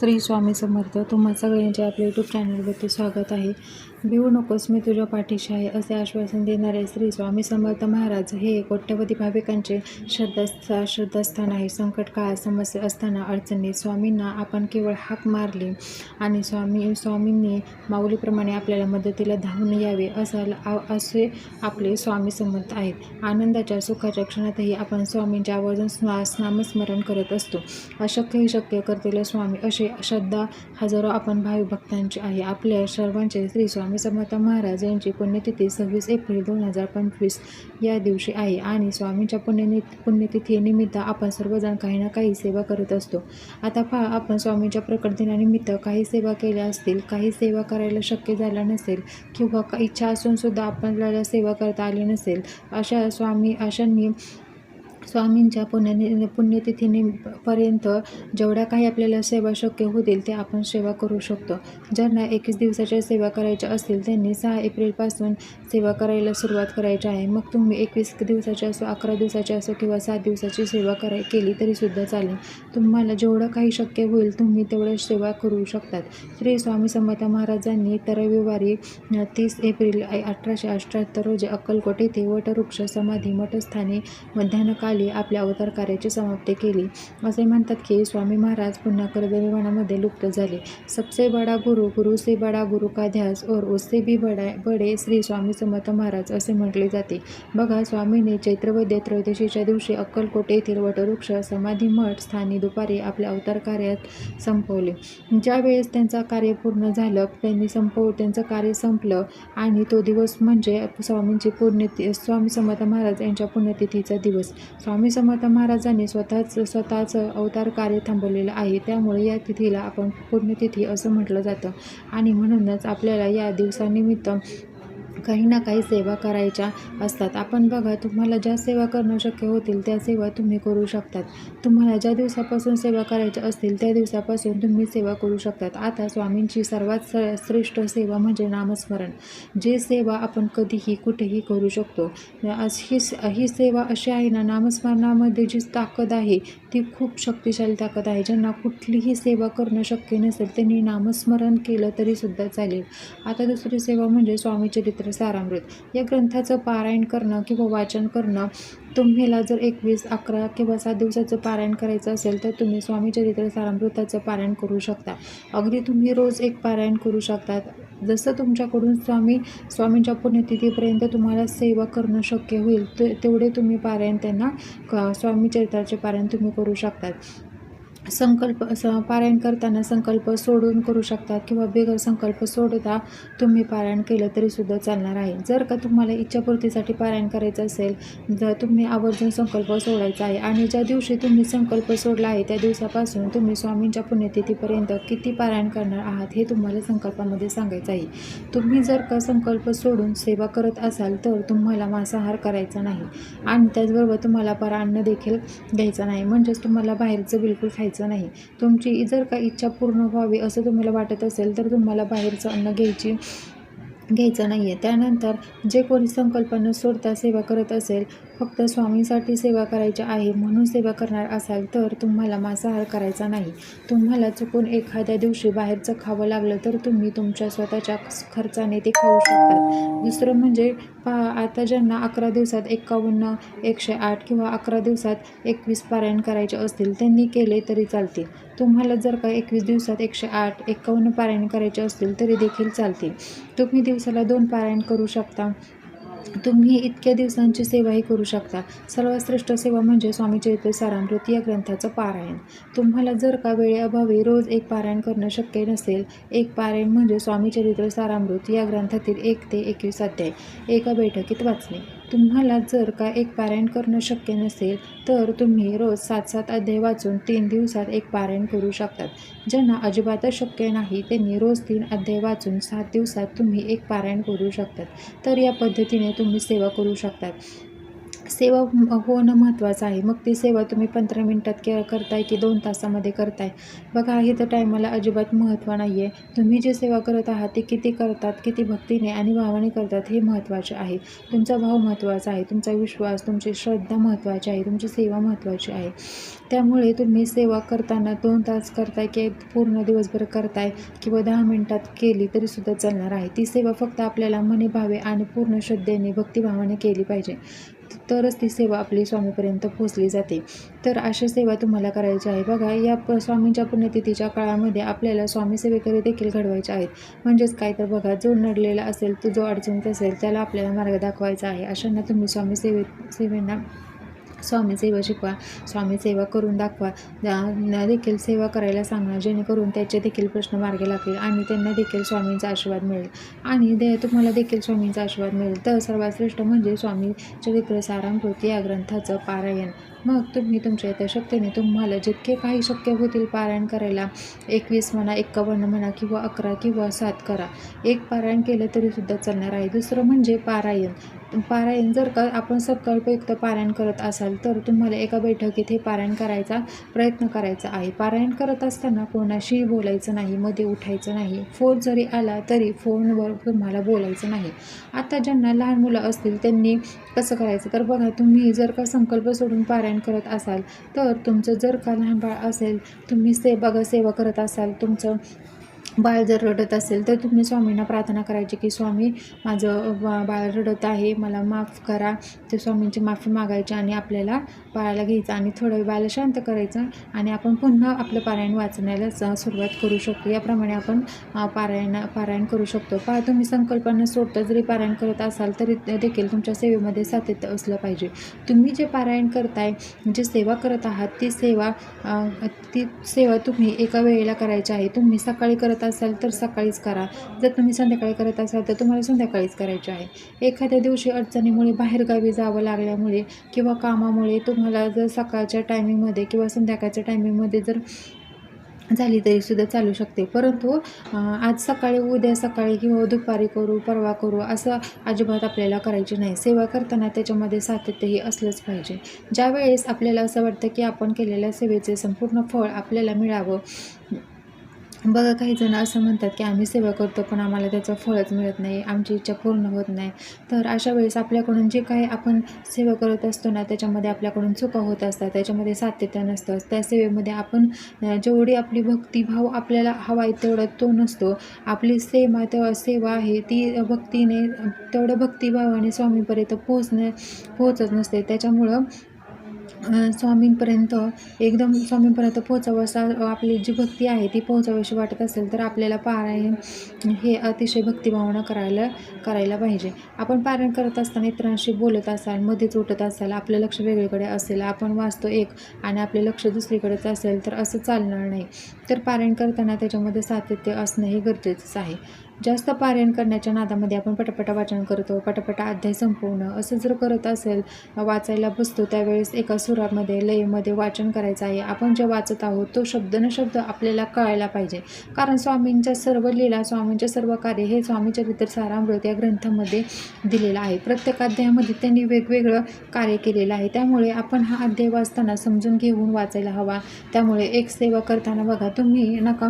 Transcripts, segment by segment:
श्री स्वामी समर्थ तुम्हा सगळ्यांचे आपल्या यूट्यूब चॅनलवरती स्वागत आहे. भिवू नकोस मी तुझ्या पाठीशी आहे असे आश्वासन देणारे श्री स्वामी समर्थ महाराज हे कोट्यवधी भाविकांचे श्रद्धा श्रद्धास्थान आहे. संकट काळात समस्या असताना अडचणीत स्वामींना आपण केवळ हाक मारली आणि स्वामी स्वामींनी माऊलीप्रमाणे आपल्याला मदतीला धावून यावे असा आ- असे आपले स्वामी समर्थ आहेत. आनंदाच्या सुखाच्या क्षणातही आपण स्वामींच्या आवर्जून स्ना नामस्मरण करत असतो. अशक्यही शक्य करतील स्वामी असे श्रद्धा हजारो आपण भावी भक्तांची आहे. आपल्या सर्वांचे श्री स्वामी समर्थ महाराज यांची पुण्यतिथी सव्वीस एप्रिल दोन हजार पंचवीस या दिवशी आहे. आणि स्वामींच्या पुण्यनि पुण्यतिथीनिमित्त आपण सर्वजण काही ना काही सेवा करत असतो. आता पहा आपण स्वामींच्या प्रकट दिनानिमित्त काही सेवा केल्या असतील काही सेवा करायला शक्य झालं नसेल किंवा इच्छा असूनसुद्धा आपल्याला सेवा करता आली नसेल अशा स्वामी अशांनी स्वामींच्या पुण्यनि पुण्यतिथीने पर्यंत जेवढ्या काही आपल्याला सेवा शक्य होतील ते आपण सेवा करू शकतो. ज्यांना एकवीस दिवसाच्या सेवा करायच्या असतील त्यांनी सहा एप्रिलपासून सेवा करायला सुरुवात करायची आहे. मग तुम्ही एकवीस दिवसाची असो अकरा दिवसाची असो किंवा सात दिवसाची सेवा कराय केली तरीसुद्धा चालेल. तुम्हाला जेवढं काही शक्य होईल तुम्ही तेवढं सेवा करू शकतात. श्री स्वामी समर्थ महाराजांनी तर रविवारी तीस एप्रिल अठराशे अठ्याहत्तर रोजी अक्कलकोट येथे वटवृक्ष समाधी मठस्थानी मध्यान्हकाली आपल्या अवतार कार्याची समाप्ती केली. असे म्हणतात की स्वामी महाराज पुन्हा कर्दविमानामध्ये लुप्त झाले. सबसे बडा गुरु गुरु से बडा गुरु का ध्यास और उससे भी बडा बडे श्री स्वामी समर्थ महाराज असे म्हटले जाते. बघा स्वामीने चैत्रवैद्य त्रयोदशीच्या दिवशी अक्कलकोट येथील वटवृक्ष समाधी मठ स्थानी दुपारी आपल्या अवतार कार्यात संपवले. ज्यावेळेस त्यांचं कार्य पूर्ण झालं त्यांनी संपव त्यांचं कार्य संपलं आणि तो दिवस म्हणजे स्वामींची पुण्यति स्वामी समर्थ महाराज यांच्या पुण्यतिथीचा दिवस. स्वामी समर्थ महाराजांनी स्वतःच स्वतःचं अवतार कार्य थांबवलेलं आहे. त्यामुळे या तिथीला आपण पुण्यतिथी असं म्हटलं जातं. आणि म्हणूनच आपल्याला या दिवसानिमित्त काही ना काही सेवा करायच्या असतात. आपण बघा तुम्हाला ज्या सेवा करणं शक्य होतील त्या सेवा तुम्ही करू शकतात. तुम्हाला ज्या दिवसापासून सेवा करायच्या असतील त्या दिवसापासून तुम्ही सेवा करू शकतात. आता स्वामींची सर्वात स श्रेष्ठ सेवा म्हणजे नामस्मरण. जे सेवा आपण कधीही कुठेही करू शकतो. ही ही सेवा अशी आहे ना नामस्मरणामध्ये जी ताकद आहे ती खूप शक्तिशाली ताकद आहे. ज्यांना कुठलीही सेवा करणं शक्य नसेल त्यांनी नामस्मरण केलं तरीसुद्धा चालेल. आता दुसरी सेवा म्हणजे स्वामी चरित्र सारामृत. या ग्रंथाचं पारायण करणं किंवा वाचन करणं तुम्हाला जर एकवीस अकरा किंवा सात दिवसाचं पारायण करायचं असेल तर तुम्ही स्वामी चरित्र सारामृताचं पारायण करू शकता. अगदी तुम्ही रोज एक पारायण करू शकतात. जसं तुमच्याकडून स्वामी स्वामींच्या पुण्यतिथीपर्यंत तुम्हाला सेवा करणं शक्य होईल ते तेवढे तुम्ही पारायण त्यांना क- स्वामी चरित्राचे पारायण तुम्ही करू शकतात. संकल्प स पारायण करताना संकल्प सोडून करू शकता किंवा बेगर संकल्प सोडता तुम्ही पारायण केलं तरीसुद्धा चालणार आहे. जर का तुम्हाला इच्छापूर्तीसाठी पारायण करायचं असेल तर तुम्ही आवर्जून संकल्प सोडायचा आहे आणि ज्या दिवशी तुम्ही संकल्प सोडला आहे त्या दिवसापासून तुम्ही स्वामींच्या पुण्यतिथीपर्यंत किती पारायण करणार आहात हे तुम्हाला संकल्पामध्ये सांगायचं आहे. तुम्ही जर का संकल्प सोडून सेवा करत असाल तर तुम्हाला मांसाहार करायचा नाही आणि त्याचबरोबर तुम्हाला परान्न देखील द्यायचा नाही. म्हणजेच तुम्हाला बाहेरचं बिलकुल खायचं नाही. तुमची जर का इच्छा पूर्ण व्हावी असं तुम्हाला वाटत असेल तर तुम्हाला बाहेरचं अन्न घ्यायची घ्यायचं नाही आहे त्यानंतर जे कोणी संकल्पना सोडता सेवा करत असेल फक्त स्वामींसाठी सेवा करायची आहे म्हणून सेवा करणार असाल तर तुम्हाला मांसाहार करायचा नाही. तुम्हाला चुकून एखाद्या दिवशी बाहेरचं खावं लागलं तर तुम्ही तुमच्या स्वतःच्या खर्चाने ते खाऊ शकतात दुसरं म्हणजे पहा आता ज्यांना अकरा दिवसात एकावन्न एकशे आठ किंवा अकरा दिवसात एकवीस पारायण करायचे असतील त्यांनी केले तरी चालतील तुम्हाला जर का एकवीस दिवसात एकशे आठ एकावन्न पारायण करायचे असतील तरी देखील चालतील तुम्ही दिवसाला दोन पारायण करू शकता. तुम्ही इतक्या दिवसांची सेवाही करू शकता. सर्वात श्रेष्ठ सेवा म्हणजे स्वामी चरित्र सारामृत या ग्रंथाचं पारायण. तुम्हाला जर का वेळेअभावी रोज एक पारायण करणं शक्य नसेल एक पारायण म्हणजे स्वामी चरित्र सारामृत या ग्रंथातील एक ते एकवीस अध्याय. एका बैठकीत वाचणे. तुम्हाला जर का एक पारायण करणं शक्य नसेल तर तुम्ही रोज सात सात अध्याय वाचून तीन दिवसात एक पारायण करू शकतात. ज्यांना अजिबातच शक्य नाही त्यांनी रोज तीन अध्याय वाचून सात दिवसात तुम्ही एक पारायण करू शकतात. तर या पद्धतीने तुम्ही सेवा करू शकतात. सेवा होणं महत्त्वाचं आहे. मग ती सेवा तुम्ही पंधरा मिनटात के करताय की दोन तासामध्ये करताय. बघा हे तर टायमाला अजिबात महत्त्व नाही आहे तुम्ही जी सेवा करत आहात ते किती करतात किती भक्तीने आणि भावाने करतात हे महत्त्वाचे आहे. तुमचा भाव महत्त्वाचा आहे. तुमचा विश्वास तुमची श्रद्धा महत्त्वाची आहे. तुमची सेवा महत्त्वाची आहे. त्यामुळे तुम्ही सेवा करताना दोन तास करताय की पूर्ण दिवसभर करताय किंवा दहा मिनटात केली तरीसुद्धा चालणार आहे. ती सेवा फक्त आपल्याला मने भावे आणि पूर्ण श्रद्धेने भक्तिभावाने केली पाहिजे. तरच ती सेवा आपली स्वामीपर्यंत पोहोचली जाते. तर अशा सेवा तुम्हाला करायची आहे. बघा या प स्वामींच्या पुण्यतिथीच्या काळामध्ये आपल्याला स्वामी सेवेकरी देखील घडवायचे आहेत. म्हणजेच काय? तर बघा जो नडलेला असेल तो जो अडचणीत असेल त्याला आपल्याला मार्ग दाखवायचा आहे. अशांना तुम्ही स्वामी सेवे सेवेंना स्वामी सेवा शिकवा स्वामी सेवा करून दाखवा. देखील सेवा करायला सांगा जेणेकरून त्याचे देखील प्रश्न मार्गी लागतील आणि त्यांना देखील स्वामींचा आशीर्वाद मिळेल. आणि दे तुम्हाला देखील स्वामींचा आशीर्वाद मिळेल. तर सर्वात श्रेष्ठ म्हणजे स्वामी चरित्र सारामृत या ग्रंथाचं पारायण. मग तुम्ही तुमच्या त्या शक्तीने तुम्हाला जितके काही शक्य होतील पारायण करायला एकवीस म्हणा एक्कावन्न म्हणा किंवा अकरा किंवा सात करा. एक पारायण केलं तरीसुद्धा चालणार आहे. दुसरं म्हणजे पारायण. पारायण जर का आपण सकाळपयुक्त पारायण करत असाल तर तुम्हाला एका बैठकीत हे पारायण करायचा प्रयत्न करायचा आहे. पारायण करत असताना कोणाशीही बोलायचं नाही मध्ये उठायचं नाही. फोन जरी आला तरी फोनवर तुम्हाला बोलायचं नाही. आता ज्यांना लहान मुलं असतील त्यांनी कसं करायचं? तर बघा तुम्ही जर का संकल्प सोडून पारायण करत असाल तर तुमचं जर का लहान बाळ असेल तुम्ही से बघा सेवा करत असाल तुमचं बाळ जर रडत असेल तर तुम्ही स्वामींना प्रार्थना करायची की स्वामी माझं बा बाळ रडत आहे मला माफ करा. ते स्वामींची माफी मागायची आणि आपल्याला बाळाला घ्यायचं आणि थोडं वेळ बाळाला शांत करायचं आणि आपण पुन्हा आपलं पारायण वाचण्याला सुरुवात करू शकतो. याप्रमाणे आपण पारायण पारायण करू शकतो. पा तुम्ही संकल्पना सोडता जरी पारायण करत असाल तरी देखील तुमच्या सेवेमध्ये सातत्य असलं पाहिजे. तुम्ही जे पारायण करताय जे सेवा करत आहात ती सेवा ती सेवा तुम्ही एका वेळेला करायची आहे. तुम्ही सकाळी करत असाल तर सकाळीच करा. जर तुम्ही संध्याकाळी करत असाल तर तुम्हाला संध्याकाळीच करायचे आहे. एखाद्या दिवशी अडचणीमुळे बाहेरगावी जावं लागल्यामुळे किंवा कामामुळे तुम्हाला जर सकाळच्या टायमिंगमध्ये किंवा संध्याकाळच्या टायमिंगमध्ये जर झाली तरीसुद्धा चालू शकते. परंतु आज सकाळी उद्या सकाळी किंवा दुपारी करू परवा करू असं अजिबात आपल्याला करायचे नाही. सेवा करताना त्याच्यामध्ये सातत्यही असलंच पाहिजे. ज्यावेळेस आपल्याला असं वाटतं की आपण केलेल्या सेवेचे संपूर्ण फळ आपल्याला मिळावं बघा काही जण असं म्हणतात की आम्ही सेवा करतो पण आम्हाला त्याचं फळच मिळत नाही आमची इच्छा पूर्ण होत नाही. तर अशा वेळेस आपल्याकडून जे काही आपण सेवा करत असतो ना त्याच्यामध्ये आपल्याकडून चुका होत असतात त्याच्यामध्ये सातत्य नसतं. त्या सेवेमध्ये आपण जेवढी आपली भक्तिभाव आपल्याला हवा आहे तेवढा तो नसतो. आपली सेवा तेव्हा सेवा आहे ती भक्तीने तेवढ्या भक्तिभावाने स्वामीपर्यंत पोहोचणे पोहोचत नसते. त्याच्यामुळं स्वामींपर्यंत एकदम स्वामींपर्यंत पोहोचावं असं आपली जी भक्ती आहे ती पोहोचावीशी वाटत असेल तर आपल्याला पारायण हे अतिशय भक्तिभावना करायला करायला पाहिजे. आपण पारायण करत असताना इतरांशी बोलत असाल मध्येच उठत असाल आपलं लक्ष वेगळीकडे असेल आपण वाचतो एक आणि आपले लक्ष दुसरीकडेच असेल तर असं चालणार नाही. तर पारायण करताना त्याच्यामध्ये सातत्य असणं हे गरजेचंच आहे. जास्त पारायण करण्याच्या नादामध्ये आपण पटापटा वाचन करतो पटापटा अध्याय संपवणं असं जर करत असेल वाचायला बसतो त्यावेळेस एका सुरामध्ये लयमध्ये वाचन करायचं आहे. आपण जे वाचत आहोत तो शब्द न शब्द आपल्याला कळायला पाहिजे. कारण स्वामींच्या सर्व लीला स्वामींचे सर्व कार्य हे स्वामी चरित्र सारामृत या ग्रंथामध्ये दिलेलं आहे. प्रत्येक अध्यायामध्ये त्यांनी वेगवेगळं कार्य केलेलं आहे. त्यामुळे आपण हा अध्याय वाचताना समजून घेऊन वाचायला हवा. त्यामुळे एक सेवा करताना बघा तुम्ही नका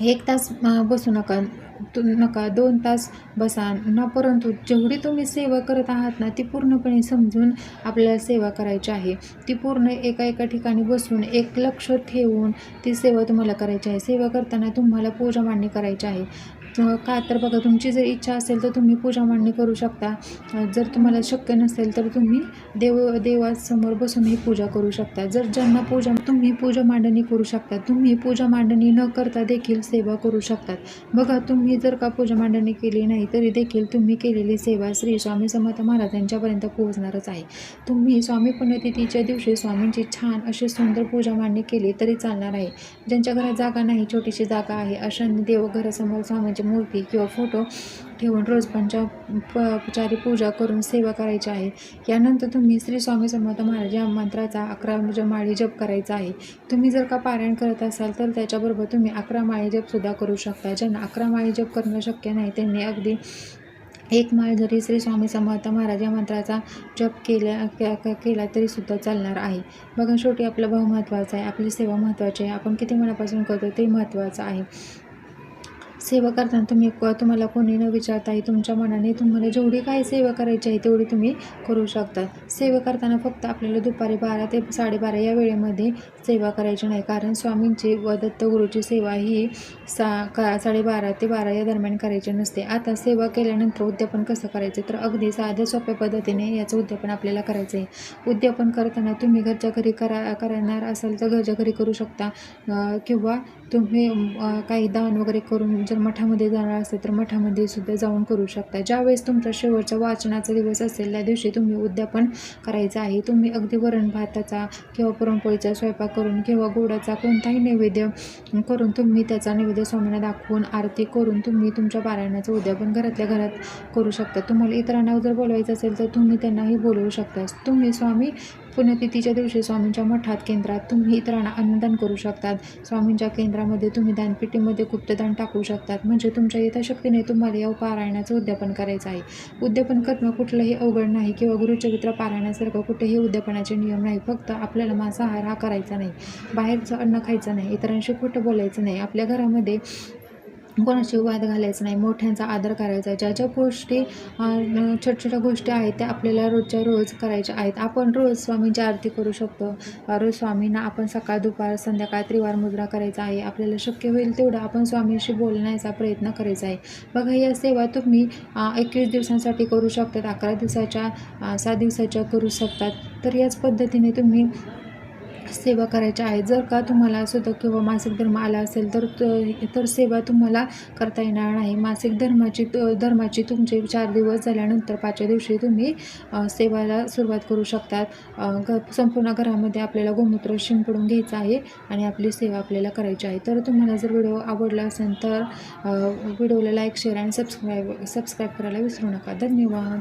एक तास बसू नका. तु नका. दोन तास बसा. ना परंतु जेवढी तुम्ही सेवा करत आहात ना ती पूर्णपणे समजून आपल्याला सेवा करायची आहे. ती पूर्ण एका एका ठिकाणी बसून एक लक्ष ठेवून ती सेवा तुम्हाला करायची आहे. सेवा करताना तुम्हाला पूजा मांडणी करायची आहे. का? तर बघा तुमची जर इच्छा असेल तर तुम्ही पूजा मांडणी करू शकता. जर तुम्हाला शक्य नसेल तर तुम्ही देव देवासमोर बसून ही पूजा करू शकता. जर ज्यांना पूजा तुम्ही पूजा मांडणी करू शकता तुम्ही पूजा मांडणी न करता देखील सेवा करू शकतात बघा तुम्ही जर का पूजा मांडणी केली नाही तरी देखील तुम्ही केलेली सेवा श्री स्वामी समर्थ महाराजांच्यापर्यंत पोहोचणारच आहे. तुम्ही स्वामी पुण्यतिथीच्या दिवशी स्वामींची छान अशी सुंदर पूजा मांडणी केली तरी चालणार आहे. ज्यांच्या घरात जागा नाही छोटीशी जागा आहे अशांनी देव घरासमोर स्वामींची मूर्ती किंवा फोटो ठेवून रोज पंचा उपचारी पूजा करून सेवा करायची आहे. यानंतर तुम्ही श्री स्वामी समर्थ महाराज या मंत्राचा अकरा म्हणजे माळी जप करायचा आहे. तुम्ही जर का पारायण करत असाल तर त्याच्याबरोबर तुम्ही अकरा माळी जपसुद्धा करू शकता. ज्यांना अकरा माळी जप करणं शक्य नाही त्यांनी अगदी एक माळ जरी श्री स्वामी समर्थ महाराज या मंत्राचा जप केल्या केला तरी सुद्धा चालणार आहे. बघा शेवटी आपला भाव महत्त्वाचा आहे. आपली सेवा महत्त्वाची आहे. आपण किती मनापासून करतो ते महत्त्वाचं आहे. सेवा करताना तुम्ही तुम्हाला कोणी न विचारताही तुमच्या मनाने तुम्हाला जेवढी काही सेवा करायची आहे तेवढी तुम्ही करू शकता. सेवा करताना फक्त आपल्याला दुपारी बारा ते साडेबारा या वेळेमध्ये सेवा करायची नाही. कारण स्वामींची व दत्तगुरूची सेवा ही सा का साडेबारा ते बारा या दरम्यान करायची नसते. आता सेवा केल्यानंतर उद्यापन कसं करायचं? तर अगदी साध्या सोप्या पद्धतीने याचं उद्यापन आपल्याला करायचं आहे उद्यापन करताना तुम्ही घरच्या घरी करा करणार असाल तर घरच्या घरी करू शकता. किंवा तुम्ही काही दान वगैरे करून जर मठामध्ये जाणार असेल तर मठामध्ये सुद्धा जाऊन करू शकता. ज्यावेळेस तुमचा शेवटचा वाचनाचा दिवस असेल त्या दिवशी तुम्ही उद्यापन करायचं आहे. तुम्ही अगदी वरण भाताचा किंवा पुरणपोळीचा स्वयंपाक करून किंवा गोडाचा कोणताही नैवेद्य करून तुम्ही त्याचा नैवेद्य स्वामींना दाखवून आरती करून तुम्ही तुमच्या पारायणाचं उद्यापन घरातल्या घरात करू शकता. तुम्हाला इतरांना जर बोलवायचं असेल तर तुम्ही त्यांनाही बोलवू शकता. तुम्ही स्वामी पुण्यतिथीच्या दिवशी स्वामींच्या मठात केंद्रात तुम्ही इतरांना अन्नदान करू शकतात. स्वामींच्या केंद्रामध्ये तुम्ही दानपेटीमध्ये गुप्तदान टाकू शकतात. म्हणजे तुमच्या यथाशक्तीने तुम्हाला या पारायणाचं उद्यापन करायचं आहे. उद्यापन करणं कुठलंही अवघड नाही किंवा गुरुचरित्र पारायणासारखं कुठेही उद्यापनाचे नियम नाही. फक्त आपल्याला मांसाहार हा करायचा नाही. बाहेरचं अन्न खायचं नाही. इतरांशी खोटं बोलायचं नाही. आपल्या घरामध्ये कोणाशी वाद घालायचा नाही मोठ्यांचा आदर करायचा ज्या ज्या गोष्टी छोट्या छोट्या गोष्टी आहेत त्या आपल्याला रोजच्या रोज करायच्या आहेत. आपण रोज स्वामींची आरती करू शकतो. रोज स्वामींना आपण सकाळ दुपार संध्याकाळ त्रिवार मुद्रा करायचा आहे. आपल्याला शक्य होईल तेवढं आपण स्वामींशी बोलण्याचा प्रयत्न करायचा आहे. बघा या सेवा तुम्ही एकवीस दिवसांसाठी करू शकतात अकरा दिवसाच्या सात दिवसाच्या करू शकतात. तर याच पद्धतीने तुम्ही सेवा करायच्या आहेत जर का तुम्हाला सुद्धा किंवा मासिक धर्म आला असेल तर त- तर सेवा तुम्हाला करता येणार नाही. मासिक धर्माची धर्माची तुमचे चार दिवस झाल्यानंतर पाचव्या दिवशी तुम्ही सेवाला सुरुवात करू शकतात ग संपूर्ण घरामध्ये आपल्याला गोमूत्र शिंपडून घ्यायचं आहे आणि आपली सेवा आपल्याला करायची आहे. तर तुम्हाला जर व्हिडिओ आवडला असेल तर व्हिडिओला लाईक शेअर आणि सबस्क्राईब सबस्क्राईब करायला विसरू नका. धन्यवाद.